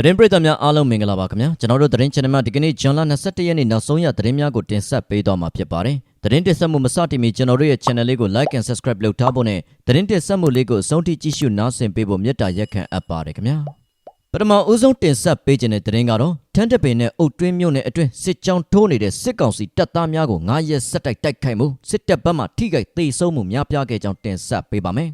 သတင်းပရိသတ်များအားလုံးမင်္ဂလာပါခင်ဗျာကျွန်တော်တို့သတင်း channel မှာဒီကနေ့ဇွန်လ22ရက်နေ့နောက်ဆုံးရသတင်းများကိုတင်ဆက်ပေးသွားမှာဖြစ်ပါတယ်သတင်းတင်ဆက်မှုမစတင်မီကျွန်တော်တို့ရဲ့ channel လေးကို like and subscribe လုပ်ထားဖို့နဲ့သတင်းတင်ဆက်မှုလေးကိုအဆုံးထိကြည့်ရှုနားဆင်ပေးဖို့မေတ္တာရက်ခံအပ်ပါတယ်ခင်ဗျာပထမဦးဆုံးတင်ဆက်ပေးခြင်းတဲ့သတင်းကတော့ထန်းတပင်နဲ့အုတ်တွင်းမြို့နယ်အတွင်းစစ်ကြောင်းထိုးနေတဲ့စစ်ကောင်စီတပ်သားများကို9ရက်ဆက်တိုက်တိုက်ခိုက်မှုစစ်တပ်ဘက်မှထိခိုက်ဒေဆုံးမှုများပြားခဲ့ကြောင်းတင်ဆက်ပေးပါမယ်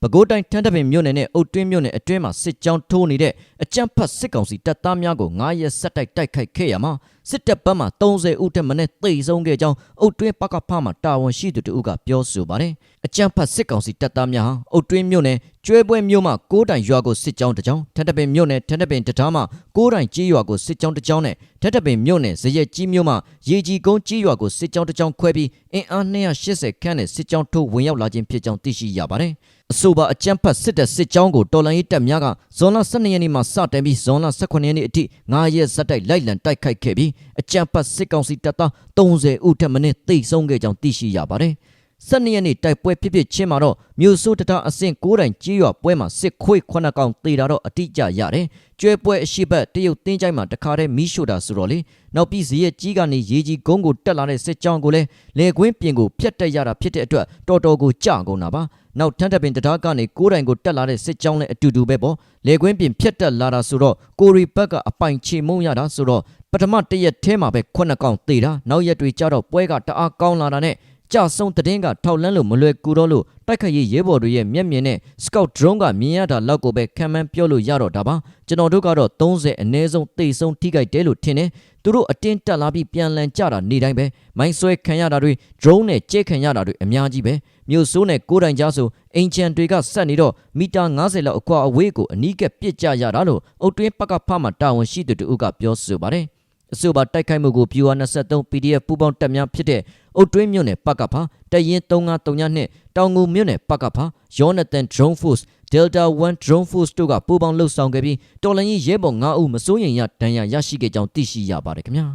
ပဲခူးတိုင်းထန်းတပင်မြို့နယ်နဲ့အုတ်တွင်းမြို့နယ်အတွင်းမှာစစ်ကြောင်းထိုးနေတဲ့အကြမ်းဖက်စစ်ကောင်စီတပ်သားများကို9ရက်ဆက်တိုက်တိုက်ခိုက်ခဲ့ရမှာစစ်တပ်ဘက်မှ30ဦးထက်မနည်းသေဆုံးခဲ့ကြောင်းအုတ်တွင်းပကဖမှတာဝန်ရှိသူတို့ကပြောဆိုပါတယ်အကြမ်းဖက်စစ်ကောင်စီတပ်သားများဟာအုတ်တွင်းမြို့နယ် ကျွဲပွဲမြို့မှကိုးတိုင်ရွာကိုစစ်ကြောင်းတစ်ကြောင်းထန်းတပင်မြို့နယ်ထန်းတပင်တထားမှကိုးတိုင်ကြီးရွာကိုစစ်ကြောင်းတစ်ကြောင်းနဲ့ထန်းတပင်မြို့နယ်ဇရက်ကြီးမြို့မှရေကြီးကုန်းကြီးရွာကိုစစ်ကြောင်းတစ်ကြောင်းခွဲပြီးအင်အား280ခန်းနဲ့စစ်ကြောင်းထိုးဝင်ရောက်လာခြင်းဖြစ်ကြောင်းသိရှိရပါတယ်အဆိုပါအကြမ်းဖက်စစ်တပ်စစ်ကြောင်းကိုတော်လှန်ရေးတပ်များကဇွန်လ12ရက်နေ့မှစတင်ပြီးဇွန်လ18ရက်နေ့အထိ9ရက်ဇက်တိုက်လိုက်လံတိုက်ခိုက်ခဲ့ပြီးအကြမ်းဖက်စစ်ကောင်စီတပ်သား30ဦးထက်မနည်းသေဆုံးခဲ့ကြောင်းသိရှိရပါတယ်။ 12ရက်နေ့တိုက်ပွဲဖြစ်ဖြစ်ချင်းမှာတော့မြို့စိုးတတအဆင့်9တိုင်ကြီးရွာပွဲမှာစစ်ခွေး9ကောင်သေတာတော့အတိအကျရတယ်။ကျွဲပွဲအရှိတ်တရုတ်တင်းကြိုင်မှာတခါတည်းမီးရှို့တာဆိုတော့လေနောက်ပြီးဇရက်ကြီးကနေရေကြီးကုန်းကိုတက်လာတဲ့စစ်ကြောင်းကိုလည်းလေကွင်းပြင်ကိုဖျက်တက်ရတာဖြစ်တဲ့အတွက်တော်တော်ကိုကြာကုန်တာပါ။နောက်ထန်းတပင်တရားကနေ9တိုင်ကိုတက်လာတဲ့စစ်ကြောင်းလည်းအတူတူပဲပေါ့။လေကွင်းပြင်ဖျက်တက်လာတာဆိုတော့ကိုရီဘက်ကအပိုင်ချေမုံရတာဆိုတော့ပထမတရက်ထဲမှာပဲ9ကောင်သေတာနောက်ရက်တွေကျတော့ပွဲကတအားကောင်းလာတာနဲ့ ကြဆုံသတင်းကထောက်လန်းလို့မလွယ်ကူတော့လို့တိုက်ခိုက်ရေးရဲဘော်တွေရဲ့မျက်မြင်နဲ့ scout drone ကမြင်ရတာလောက်ကိုပဲခံမှန်းပြောလို့ရတော့တာပါကျွန်တော်တို့ကတော့30အနည်းဆုံးသေဆုံးထိခိုက်တယ်လို့ထင်တယ်သူတို့အတင်းတက်လာပြီးပြန်လန်ကြတာနေတိုင်းပဲမိုင်းဆွဲခံရတာတွေ drone နဲ့ကြဲခံရတာတွေအများကြီးပဲမြို့ဆိုးနဲ့ကိုးတိုင်ကြားဆိုအင်ချန်တွေကဆက်နေတော့မီတာ90လောက်အကွာအဝေးကိုအနီးကပ်ပစ်ကြရတာလို့အုတ်တွင်းပကဖမှတာဝန်ရှိသူတို့ကပြောဆိုပါတယ် အဆိုပါတိုက်ခိုက်မှုကို Pure 23 PDF ပူးပေါင်းတပ်များဖြစ်တဲ့အုတ်တွင်းမြို့နယ်ပကဖတရင်3932နဲ့တောင်ငူမြို့နယ်ပကဖ Jonathan Drone Force Delta 1 Drone Force တို့ကပူးပေါင်းလှုပ်ဆောင်ခဲ့ပြီးတော်လန်ကြီးရဲဘော်9ဦးမစိုးရိမ်ရဒဏ်ရာရရှိခဲ့ကြောင်းသိရှိရပါတယ်ခင်ဗျာ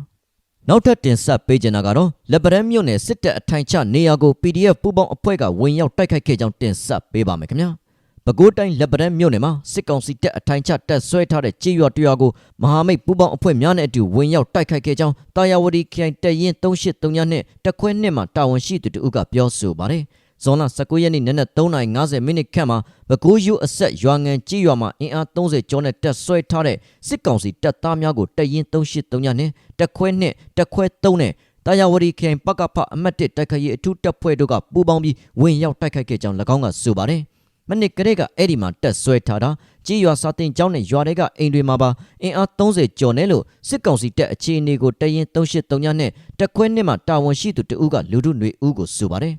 နောက်ထပ်တင်ဆက်ပေးကြတာကတော့လက်ပရန်မြို့နယ်စစ်တပ်အထိုင်ချနေရာကို PDF ပူးပေါင်းအဖွဲ့ကဝင်ရောက်တိုက်ခိုက်ခဲ့ကြောင်းတင်ဆက်ပေးပါမယ်ခင်ဗျာ ပဲခူးတိုင်းလက်ပံမြို့နယ်မှာစစ်ကောင်စီတပ်အထိုင်ချတပ်ဆွဲထားတဲ့ကြေးရွာတရွာကိုမဟာမိတ်ပူးပေါင်းအဖွဲ့များနဲ့အတူဝင်ရောက်တိုက်ခိုက်ခဲ့ကြောင်းတာယာဝတီခရိုင်တပ်ရင်း383နဲ့တက်ခွဲနှစ်မှာတာဝန်ရှိသူတို့ကပြောဆိုပါတယ်။ဇွန်လ19ရက်နေ့နနက်3:50မိနစ်ခန့်မှာပဲခူးယူအဆက်ရွာငံကြေးရွာမှာအင်အား30ကျော်နဲ့တပ်ဆွဲထားတဲ့စစ်ကောင်စီတပ်သားများကိုတပ်ရင်း383နဲ့တက်ခွဲနှစ်တက်ခွဲ3နဲ့တာယာဝတီခရိုင်ပကဖအမတ်1တိုက်ခိုက်ရေးအထူးတပ်ဖွဲ့တို့ကပူးပေါင်းပြီးဝင်ရောက်တိုက်ခိုက်ခဲ့ကြောင်း၎င်းကဆိုပါတယ်။ မနစ်ကလေးကအဲ့ဒီမှာတက်ဆွဲထားတာကြီးရွာစာတင်ကျောင်းနဲ့ရွာတွေကအိမ်တွေမှာပါအင်အား30ကျော်နေလို့စစ်ကောင်စီတပ်အခြေအနေကိုတရင်383ညနဲ့တက်ခွဲနှစ်မှာတာဝန်ရှိသူတဦးကလူထုຫນွေဦးကိုဆိုပါတယ်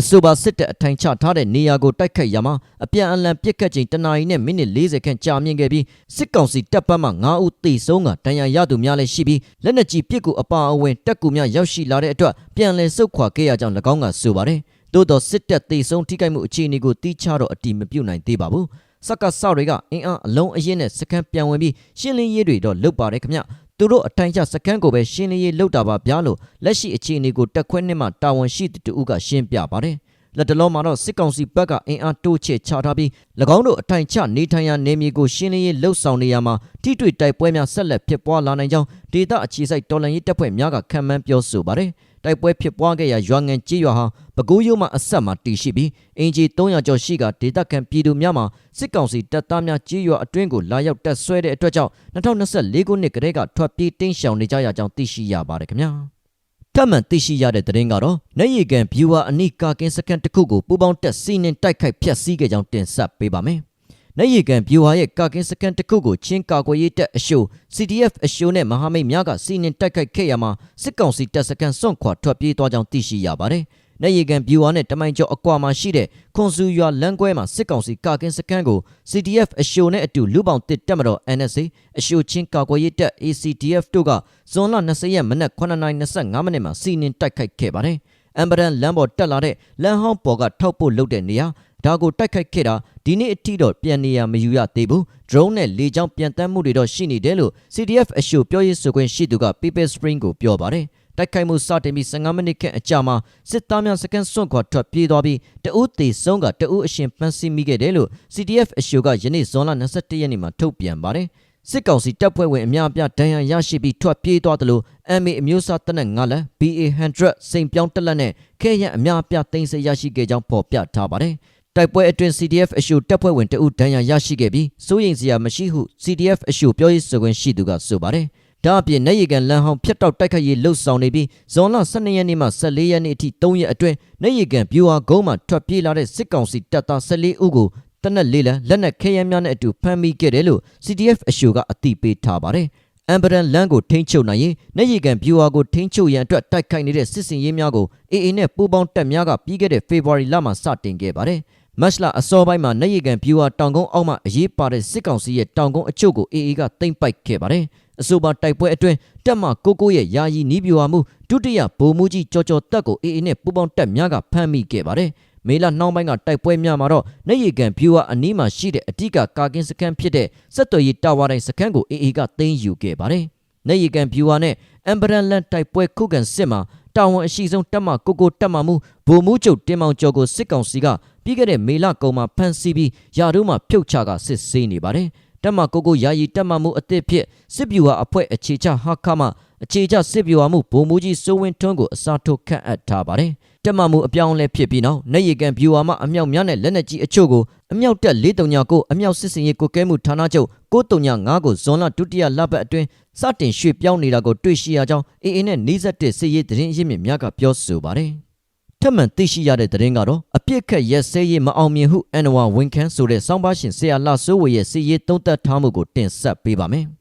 အဆိုပါစစ်တပ်အထိုင်ချထားတဲ့နေရာကိုတိုက်ခိုက်ရမှာအပြန်အလှန်ပစ်ခတ်ချိန်တနာရီနဲ့မိနစ်40ခန့်ကြာမြင့်ခဲ့ပြီးစစ်ကောင်စီတပ်ပတ်မှ9ဦးသေဆုံးကတန်ရာရသူများလည်းရှိပြီးလက်နက်ကြီးပစ်ကူအပါအဝင်တက်ကူများရောက်ရှိလာတဲ့အတွက်ပြန်လည်ဆုတ်ခွာခဲ့ရကြောင်း၎င်းကဆိုပါတယ်။ သို့သောစစ်တပ်သေဆုံးထိခိုက်မှုအခြေအနေကိုတိကျတော့အတိမပြုတ်နိုင်သေးပါဘူးစက္ကဆောက်တွေကအင်အားအလုံးအရင်နဲ့စကန်ပြန်ဝင်ပြီးရှင်းလင်းရေးတွေတော့လုပ်ပါတယ်ခင်ဗျသူတို့အတိုင်းချစကန်ကိုပဲရှင်းလင်းရေးလုပ်တာပါဗျာလို့လက်ရှိအခြေအနေကိုတက်ခွဲနှစ်မှတာဝန်ရှိသူတူကရှင်းပြပါတယ်လက်တလုံးမှာတော့စစ်ကောင်စီဘက်ကအင်အားတိုးချဲ့ချထားပြီး၎င်းတို့အထိုင်ချနေထိုင်ရာနေမြေကိုရှင်းလင်းရေးလှုပ်ဆောင်နေရမှာထိတွေ့တိုက်ပွဲများဆက်လက်ဖြစ်ပွားလာနိုင်ကြောင်းဒေသအခြေစိုက်တော်လှန်ရေးတပ်ဖွဲ့များကခံမှန်းပြောဆိုပါတယ်။ တိုက်ပွဲဖြစ်ပွားခဲ့ရာရွာငံကြေးရွာဟာပဲခူးရိုးမှာအဆက်မှာတည်ရှိပြီးအင်ဂျီ300ကျော်ရှိကဒေသခံပြည်သူများမှာစစ်ကောင်စီတပ်သားများကြေးရွာအတွင်းကိုလာရောက်တပ်ဆွဲတဲ့အတွက်ကြောင့်2024ခုနှစ်ကတည်းကထွက်ပြေးတင်းရှောင်နေကြရကြောင်းသိရှိရပါတယ်ခင်ဗျာထပ်မံသိရှိရတဲ့သတင်းကတော့နေရီကန်ဗျူဟာအနိကာကင်းစကန်တစ်ခုကိုပူပေါင်းတက်စီးနှင်တိုက်ခိုက်ဖျက်ဆီးခဲ့ကြောင်းတင်ဆက်ပေးပါမယ် နေရီကန်ဗျူဟာရဲ့ကာကင်းစကန်တစ်ခုကိုချင်းကာကွယ်ရေးတပ်အရှို့ CDF အရှို့နဲ့မဟာမိတ်များကစီးနှင်တိုက်ခိုက်ခဲ့ရမှာစစ်ကောင်စီတပ်စကန်စွန့်ခွာထွက်ပြေးသွားကြောင်းသိရှိရပါတယ်။နေရီကန်ဗျူဟာနဲ့တမိုင်ကျော်အကွာမှာရှိတဲ့ခွန်စုရွာလမ်းကွဲမှာစစ်ကောင်စီကာကင်းစကန်ကို CDF အရှို့နဲ့အတူလူပောင်တစ်တက်မတော် NSA အရှို့ချင်းကာကွယ်ရေးတပ် ACDF တို့ကဇွန်လ20ရက်မနက်9:25မိနစ်မှာစီးနှင်တိုက်ခိုက်ခဲ့ပါတယ်။အမ်ဘရန်လမ်းပေါ်တက်လာတဲ့လမ်းဟောင်းပေါ်ကထောက်ပို့လုပ်တဲ့နေရာ ဒါကိုတိုက်ခိုက်ခဲ့တာဒီနေ့အထိတော့ပြန်နေရမယူရသေးဘူး drone နဲ့လေကြောင်းပြန်တမ်းမှုတွေတော့ရှိနေတယ်လို့ CDF အရှို့ပြောရေးဆိုခွင့်ရှိသူက People Spring ကိုပြောပါတယ်တိုက်ခိုက်မှုစတင်ပြီး15မိနစ်ခန့်အကြာမှာစစ်သားများစကန်စွန့်ခွာထွက်ပြေးသွားပြီးတအုပ်သေးဆုံးကတအုပ်အရှင်ပန်းစီမိခဲ့တယ်လို့ CDF အရှို့ကယနေ့ဇွန်လ21ရက်နေ့မှာထုတ်ပြန်ပါတယ်စစ်ကောင်စီတပ်ဖွဲ့ဝင်အများအပြားဒဏ်ရာရရှိပြီးထွက်ပြေးသွားတယ်လို့ MA အမျိုးအစားတပ်နက်9လက် BA100 စိန်ပြောင်းတက်လက်နဲ့ခဲရန်အများအပြားတင်ဆက်ရရှိခဲ့ကြောင်းဖော်ပြထားပါတယ်။ တိုက်ပွဲအတွင်း CDF အရှိုတပ်ဖွဲ့ဝင်တအုပ်ဒဏ်ရာရရှိခဲ့ပြီးစိုးရိမ်စရာမရှိဟု CDF အရှိုပြောရေးဆိုခွင့်ရှိသူကဆိုပါတယ်။ဒါအပြင်နေရီကန်လန်ဟောင်းဖြတ်တောက်တိုက်ခတ်ရေးလှုပ်ဆောင်နေပြီးဇွန်လ12ရက်နေ့မှ14ရက်နေ့အထိ3ရက်အတွင်းနေရီကန်ဗျူဟာကုန်းမှာထွက်ပြေးလာတဲ့စစ်ကောင်စီတပ်သား14ဦးကိုတနက်လေးလံလက်နက်ခဲယမ်းများနဲ့အတူဖမ်းမိခဲ့တယ်လို့ CDF အရှိုကအသိပေးထားပါတယ်။ အမ်ဘရန်လန်ကိုထိန်းချုပ်နိုင်ရင်နေရီကန်ဗျူဟာကိုထိန်းချုပ်ရန်အတွက်တိုက်ခိုက်နေတဲ့စစ်စင်ရေးများကို AA နဲ့ပူးပေါင်းတပ်များကပြီးခဲ့တဲ့ဖေဖော်ဝါရီလမှာစတင်ခဲ့ပါတယ်။မတ်လအစောပိုင်းမှာနေရီကန်ဗျူဟာတောင်ကုန်းအောက်မှအရေးပါတဲ့စစ်ကောင်စီရဲ့တောင်ကုန်းအချို့ကို AA ကသိမ်းပိုက်ခဲ့ပါတယ်။အဆိုပါတိုက်ပွဲအတွင်းတပ်မကိုကိုရဲ့ယာယီနီးဗျူဟာမှုဒုတိယဗိုလ်မှူးကြီးကြော်ကြော်တက်ကို AA နဲ့ပူးပေါင်းတပ်များကဖမ်းမိခဲ့ပါတယ်။ မေလနှောင်းပိုင်းကတိုက်ပွဲများမှာတော့နေရီကန်ဗျူဟာအနီးမှာရှိတဲ့အဓိကကာကင်းစခန်းဖြစ်တဲ့စက်တော်ရီတာဝါတိုင်းစခန်းကို AA ကသိမ်းယူခဲ့ပါတယ်။နေရီကန်ဗျူဟာနဲ့အမ်ဘရန်လန်တိုက်ပွဲခုခံစစ်မှာတာဝန်အရှိဆုံးတပ်မကိုကိုတပ်မမှုဗိုလ်မှူးချုပ်တင်မောင်ကျော်ကိုစစ်ကောင်စီကပြီးခဲ့တဲ့မေလကုံမှာဖမ်းဆီးပြီးယာတို့မှာဖြုတ်ချကစစ်ဆေးနေပါတယ်။တပ်မကိုကိုယာယီတပ်မမှုအသစ်ဖြစ်စစ်ဗျူဟာအဖွဲ့အခြေချဟာခမအခြေချစစ်ဗျူဟာမှုဗိုလ်မှူးကြီးစိုးဝင်းထွန်းကိုအစားထိုးခန့်အပ်ထားပါတယ်။ တက်မမှုအပြောင်းအလဲဖြစ်ပြီးနောက်နေရီကန်ဗျူဟာမှအမြောက်များနဲ့လက်နက်ကြီးအချို့ကိုအမြောက်တက်439အမြောက်စစ်စင်ရေးကိုကဲမှုဌာနချုပ်935ကိုဇွန်လဒုတိယလပတ်အတွင်းစတင်ရွှေ့ပြောင်းနေတာကိုတွေ့ရှိရကြောင်း AA နဲ့နှိစက်တဲ့စစ်ရေးသတင်းရင်းမြစ်များကပြောဆိုပါတယ်။ထပ်မံသိရှိရတဲ့သတင်းကတော့အပြစ်ခတ်ရက်စဲရေးမအောင်မြင်ဟုအန်နဝါဝန်ခန်းဆိုတဲ့စောင်းပါရှင်ဆရာလှစိုးဝေရဲ့စစ်ရေးသုံးသပ်ထားမှုကိုတင်ဆက်ပေးပါမယ်။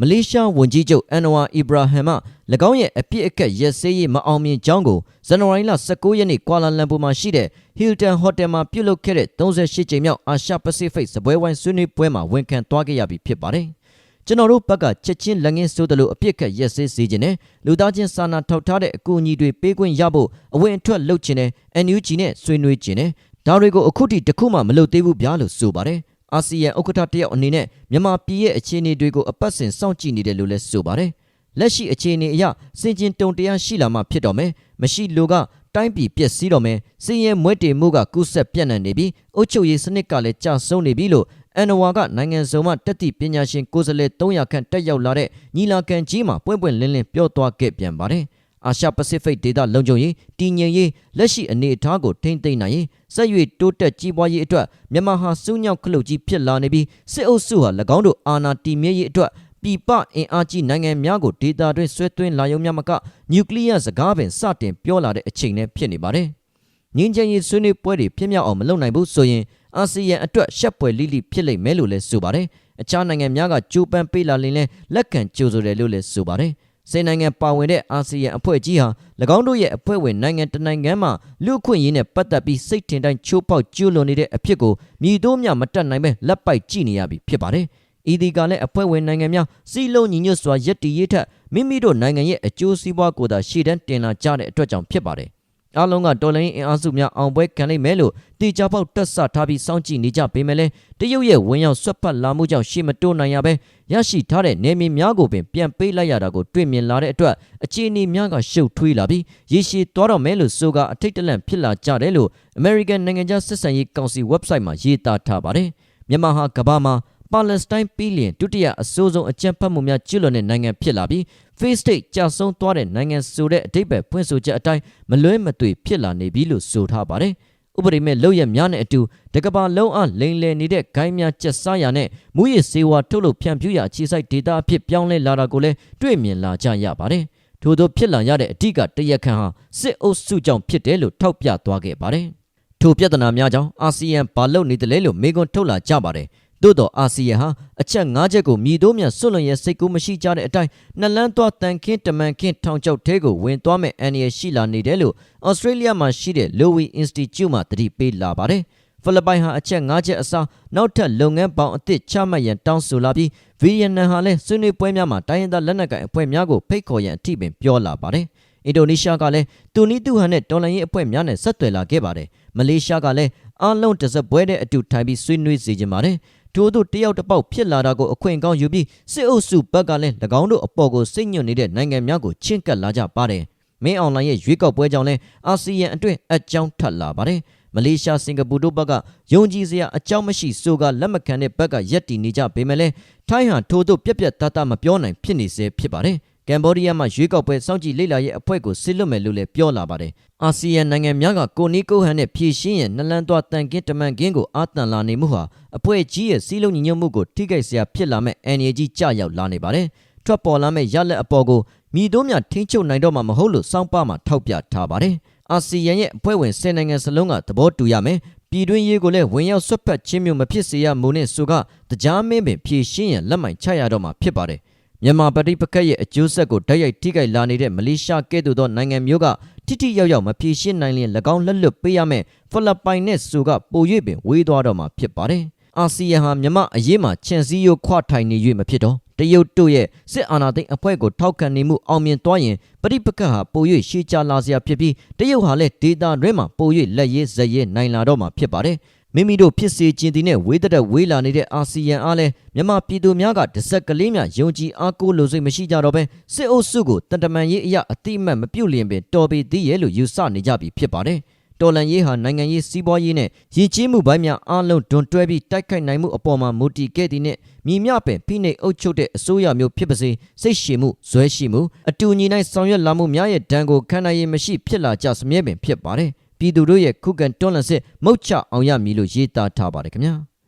မလေးရှားဝန်ကြီးချုပ်အန်နဝါအီဘရာဟမ်မှ၎င်းရဲ့အပြစ်အခက်ရက်စေးရေးမအောင်မြင်ကြောင်းကိုဇန်နဝါရီလ19ရက်နေ့ကွာလာလမ်ပူမှာရှိတဲ့ Hilton Hotel မှာပြုလုပ်ခဲ့တဲ့38ကြိမ်မြောက်အာရှပစိဖိတ်စပွဲဝိုင်းဆွေးနွေးပွဲမှာဝန်ခံသွားခဲ့ရပြီဖြစ်ပါတယ်။ကျွန်တော်တို့ဘက်ကချက်ချင်းလက်ငင်းဆိုးတယ်လို့အပြစ်ခက်ရက်စေးစေခြင်းနဲ့လူသားချင်းစာနာထောက်ထားတဲ့အကူအညီတွေပေးခွင့်ရဖို့အဝင်အထွက်လုပ်ခြင်းနဲ့ NUG နဲ့ဆွေးနွေးခြင်းနဲ့ဒါတွေကိုအခုထိတခုမှမလုပ်သေးဘူးဗျာလို့ဆိုပါတယ်။ အာဆီယံဥက္ကဋ္ဌတယောက်အနေနဲ့မြန်မာပြည်ရဲ့အခြေအနေတွေကိုအပတ်စဉ်စောင့်ကြည့်နေတယ်လို့လည်းဆိုပါတယ်။လက်ရှိအခြေအနေအရစင်ကျင်တုံတရားရှိလာမှဖြစ်တော်မယ်။မရှိလို့ကတိုင်းပြည်ပျက်စီးတော်မယ်။စင်ရဲမွဲတေမှုကကုဆက်ပြန့်နှံ့နေပြီးအုတ်ချုပ်ရေးစနစ်ကလည်းကျဆုံးနေပြီလို့အန်နဝါကနိုင်ငံစုံမှတက်သည့်ပညာရှင်ကိုယ်စားလှယ်300ခန့်တက်ရောက်လာတဲ့ညီလာခံကြီးမှာပွင့်ပွင့်လင်းလင်းပြောသွားခဲ့ပြန်ပါတယ်။ အာရှပစိဖိတ်ဒေသလုံခြုံရေးတည်ငြိမ်ရေးလက်ရှိအနေအထားကိုထိမ့်သိမ်းနိုင်ရင်ဆက်၍တိုးတက်ကြီးပွားရေးအတွက်မြန်မာဟာစူးညောက်ခလုတ်ကြီးဖြစ်လာနေပြီးစစ်အုပ်စုဟာ၎င်းတို့အာဏာတည်မြဲရေးအတွက်ပြည်ပအင်အားကြီးနိုင်ငံများကိုဒေတာတွင်ဆွဲသွင်းလာရုံများမကနျူကလ িয়ার စကားပင်စတင်ပြောလာတဲ့အချိန်နဲ့ဖြစ်နေပါတယ်။ငင်းချင်ရေးဆွေးနွေးပွဲတွေဖြစ်မြောက်အောင်မလုပ်နိုင်ဘူးဆိုရင်အာဆီယံအတွက်ရှက်ပွဲလိလိဖြစ်လိမ့်မယ်လို့လည်းဆိုပါတယ်။အခြားနိုင်ငံများကကြိုးပမ်းပေးလာရင်လည်းလက်ခံကြိုးဆိုတယ်လို့လည်းဆိုပါတယ်။ စေနိုင်ငံပါဝင်တဲ့အာဆီယံအဖွဲ့ကြီးဟာ၎င်းတို့ရဲ့အဖွဲ့ဝင်နိုင်ငံတနိုင်ငံမှလူအခွင့်အရေးနဲ့ပတ်သက်ပြီးစိတ်ထင်တိုင်းချိုးဖောက်ကျူးလွန်နေတဲ့အဖြစ်ကိုမြည်တိုးမြမတက်နိုင်ပဲလက်ပိုက်ကြည့်နေရပြီဖြစ်ပါတယ်။ဤဒီကလည်းအဖွဲ့ဝင်နိုင်ငံများစီလုံးညီညွတ်စွာရည်တည်ရေးထက်မိမိတို့နိုင်ငံရဲ့အကျိုးစီးပွားကိုသာရှေ့တန်းတင်လာကြတဲ့အတွက်ကြောင့်ဖြစ်ပါတယ် အားလုံးကတော်လိုင်းအင်အားစုများအောင်ပွဲခံနိုင်မယ်လို့တေချာပေါက်တက်ဆထားပြီးစောင့်ကြည့်နေကြပေမဲ့လည်းတရုတ်ရဲ့ဝင်ရောက်ဆွတ်ဖက်လာမှုကြောင့်ရှေ့မတိုးနိုင်ရပဲရရှိထားတဲ့နေမီများကိုပင်ပြန်ပေးလိုက်ရတာကိုတွေ့မြင်လာတဲ့အတွက်အခြေအနေများကရှုပ်ထွေးလာပြီးရေရှည်သွားတော့မယ်လို့ဆိုကအထိတ်တလန့်ဖြစ်လာကြတယ်လို့ American နိုင်ငံခြားဆက်ဆံရေးကောင်စီ website မှာရေးသားထားပါတယ်မြန်မာဟာကမ္ဘာမှာ ပါလက်စတိုင်းပြည်လျင်ဒုတိယအဆိုးဆုံးအကြမ်းဖက်မှုများကျူးလွန်တဲ့နိုင်ငံဖြစ်လာပြီး face state ကြာဆုံးသွားတဲ့နိုင်ငံဆိုတဲ့အတိတ်ပဲဖွင့်ဆိုချက်အတိုင်းမလွဲမသွေဖြစ်လာနေပြီလို့ဆိုထားပါတယ်။ဥပဒေမဲ့လောက်ရများနဲ့အတူတကဘာလုံးအလိန်လည်နေတဲ့ဂိုင်းများကျက်စားရနဲ့မူရစ်စေဝါထုတ်လို့ဖြန့်ဖြူးရအခြေစိုက်ဒေတာအဖြစ်ပြောင်းလဲလာတာကိုလည်းတွေ့မြင်လာကြရပါတယ်။ထို့သောဖြစ်လာရတဲ့အဓိကတရက်ခန့်ဟာစစ်အုပ်စုကြောင့်ဖြစ်တယ်လို့ထောက်ပြသွားခဲ့ပါတယ်။ထိုပြဿနာများကြောင့်အာဆီယံဘာလို့နေတယ်လဲလို့မေကွန်ထုတ်လာကြပါတယ်။ သို့တော့အာဆီယံဟာအချက်၅ချက်ကိုမြည်တိုးမြတ်ဆွလွန်ရဲ့စိတ်ကူးမရှိကြတဲ့အတိုင်းနှလန်းသွားတန်ခင်းတမန်ခင်းထောင်ချောက်ထဲကိုဝင်သွားမဲ့အန်ရရှိလာနေတယ်လို့ဩစတြေးလျမှာရှိတဲ့ Lowy Institute မှသတိပေးလာပါတယ်။ဖိလစ်ပိုင်ဟာအချက်၅ချက်အစားနောက်ထပ်လုပ်ငန်းပေါင်းအသစ်ချမှတ်ရန်တောင်းဆိုလာပြီးဗီယက်နမ်ဟာလည်းဆွေးနွေးပွဲများမှာတိုင်းရင်းသားလက်နက်ကိုင်အဖွဲ့များကိုဖိတ်ခေါ်ရန်အထိပင်ပြောလာပါတယ်။အင်ဒိုနီးရှားကလည်းတူနီတူဟန်နဲ့တော်လန်ရေးအဖွဲ့များနဲ့ဆက်သွယ်လာခဲ့ပါတယ်။မလေးရှားကလည်းအားလုံးတစ်စက်ပွဲတဲ့အတူထိုင်ပြီးဆွေးနွေးစေချင်ပါတယ်။ ထို့သို့တယောက်တစ်ပေါက်ဖြစ်လာတာကိုအခွင့်ကောင်းယူပြီးစစ်အုပ်စုဘက်ကလည်း၎င်းတို့အပေါ်ကိုစိတ်ညွတ်နေတဲ့နိုင်ငံများကိုချင်းကပ်လာကြပါတယ်။မင်းအွန်လိုင်းရဲ့ရွေးကောက်ပွဲကြောင့်လည်းအာဆီယံအတွင်းအကြောင်းထပ်လာပါတယ်။မလေးရှားစင်ကာပူတို့ဘက်ကယုံကြည်စရာအကြောင်းမရှိဆိုကလက်မခံတဲ့ဘက်ကရက်တီနေကြပေမဲ့လည်းထိုင်းဟာထို့သို့ပြက်ပြက်သားသားမပြောနိုင်ဖြစ်နေစေဖြစ်ပါတယ် ကမ်ဘောဒီးယားမှာရွေးကောက်ပွဲစောင့်ကြည့်လေ့လာရေးအဖွဲ့ကိုဆစ်လွတ်မယ်လို့လည်းပြောလာပါတယ်။အာဆီယံနိုင်ငံများကကိုနီကိုဟန်နဲ့ဖြည့်ရှင်းရနလန်သွားတန်ကင်းတမန်ကင်းကိုအာတန်လာနေမှုဟာအဖွဲ့ကြီးရဲ့စီးလုံးညီညွတ်မှုကိုထိခိုက်စရာဖြစ်လာမဲ့အန်ရီကြီးကြရောက်လာနေပါတယ်။ထွက်ပေါ်လာမဲ့ရလက်အပေါ်ကိုမိတို့များထိန်းချုပ်နိုင်တော့မှာမဟုတ်လို့စောင့်ပါမှာထောက်ပြထားပါတယ်။အာဆီယံရဲ့အဖွဲ့ဝင်10နိုင်ငံစလုံးကသဘောတူရမယ်။ပြည်တွင်းရေးကိုလည်းဝင်ရောက်ဆွတ်ဖက်ခြင်းမျိုးမဖြစ်စေရမို့နဲ့ဆိုကတရားမင်းပင်ဖြည့်ရှင်းရလက်မှန်ချရတော့မှာဖြစ်ပါတယ်။ မြန်မာပဋိပက္ခရဲ့အကျိုးဆက်ကိုတိုက်ရိုက်ထိခိုက်လာနေတဲ့မလေးရှားကဲ့သို့သောနိုင်ငံမျိုးကထိထိရောက်ရောက်မဖြေရှင်းနိုင်ရင်၎င်းလက်လွတ်ပေးရမယ်ဖိလစ်ပိုင်နဲ့ဆိုကပို၍ပင်ဝေးသွားတော့မှာဖြစ်ပါတယ်။အာဆီယံဟာမြမအရေးမှာချန်စည်းရိုးခွထိုင်နေ၍မဖြစ်တော့တရုတ်တို့ရဲ့စစ်အာဏာသိမ်းအဖွဲ့ကိုထောက်ခံနေမှုအောင်မြင်သွားရင်ပဋိပက္ခဟာပို၍ရှေ့ချလာစရာဖြစ်ပြီးတရုတ်ဟာလည်းဒေတာတွင်းမှာပို၍လက်ရေးဇက်ရဲနိုင်လာတော့မှာဖြစ်ပါတယ်။ မိမိတို့ဖြစ်စေခြင်းဒီနဲ့ဝေးတဲ့ဝေးလာနေတဲ့အာဆီယံအားလည်းမြန်မာပြည်သူများကတစ်စက်ကလေးများယုံကြည်အားကိုးလို့စိတ်မရှိကြတော့ပဲစစ်အုပ်စုကိုတန်တမန်ရေးအရာအတိအမှတ်မပြုတ်လျင်ပင်တော်ပေသေးရဲ့လို့ယူဆနေကြပြီဖြစ်ပါတယ်။တော်လန်ရေးဟာနိုင်ငံရေးစီးပွားရေးနဲ့ရည်ကြီးမှုပိုင်းများအားလုံးတွန်တွဲပြီးတိုက်ခိုက်နိုင်မှုအပေါ်မှာမူတည်ခဲ့သည်နဲ့မြည်မြပင်ဖိနှိပ်အုပ်ချုပ်တဲ့အစိုးရမျိုးဖြစ်ပါစေစိတ်ရှည်မှုဇွဲရှိမှုအတူညီနိုင်ဆောင်ရွက်လာမှုများရဲ့ဒဏ်ကိုခံနိုင်ရည်မရှိဖြစ်လာကြစမြဲပင်ဖြစ်ပါတယ်။ ပြည်သူတို့ရဲ့ခုခံတွန်းလှန်စစ်မုတ်ချအောင်ရမည်လို့ရေးသားထားပါတယ်ခင်ဗျာ။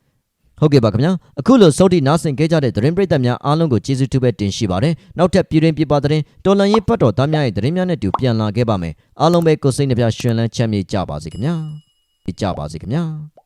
ဟုတ်ကဲ့ပါခင်ဗျာအခုလိုစောတိနားဆင်ခဲ့ကြတဲ့သတင်းပရိသတ်များအားလုံးကိုကျေးဇူးတူပဲတင်ရှိပါတယ်နောက်ထပ်ပြည်တွင်ပြည်ပသတင်းတော်လန်ရေးပတ်တော်သားများရဲ့သတင်းများနဲ့တူပြန်လာခဲ့ပါမယ်အားလုံးပဲကိုယ်စိတ်နှပြရှင်လန်းချမ်းမြေ့ကြပါစေခင်ဗျာကြပါစေခင်ဗျာ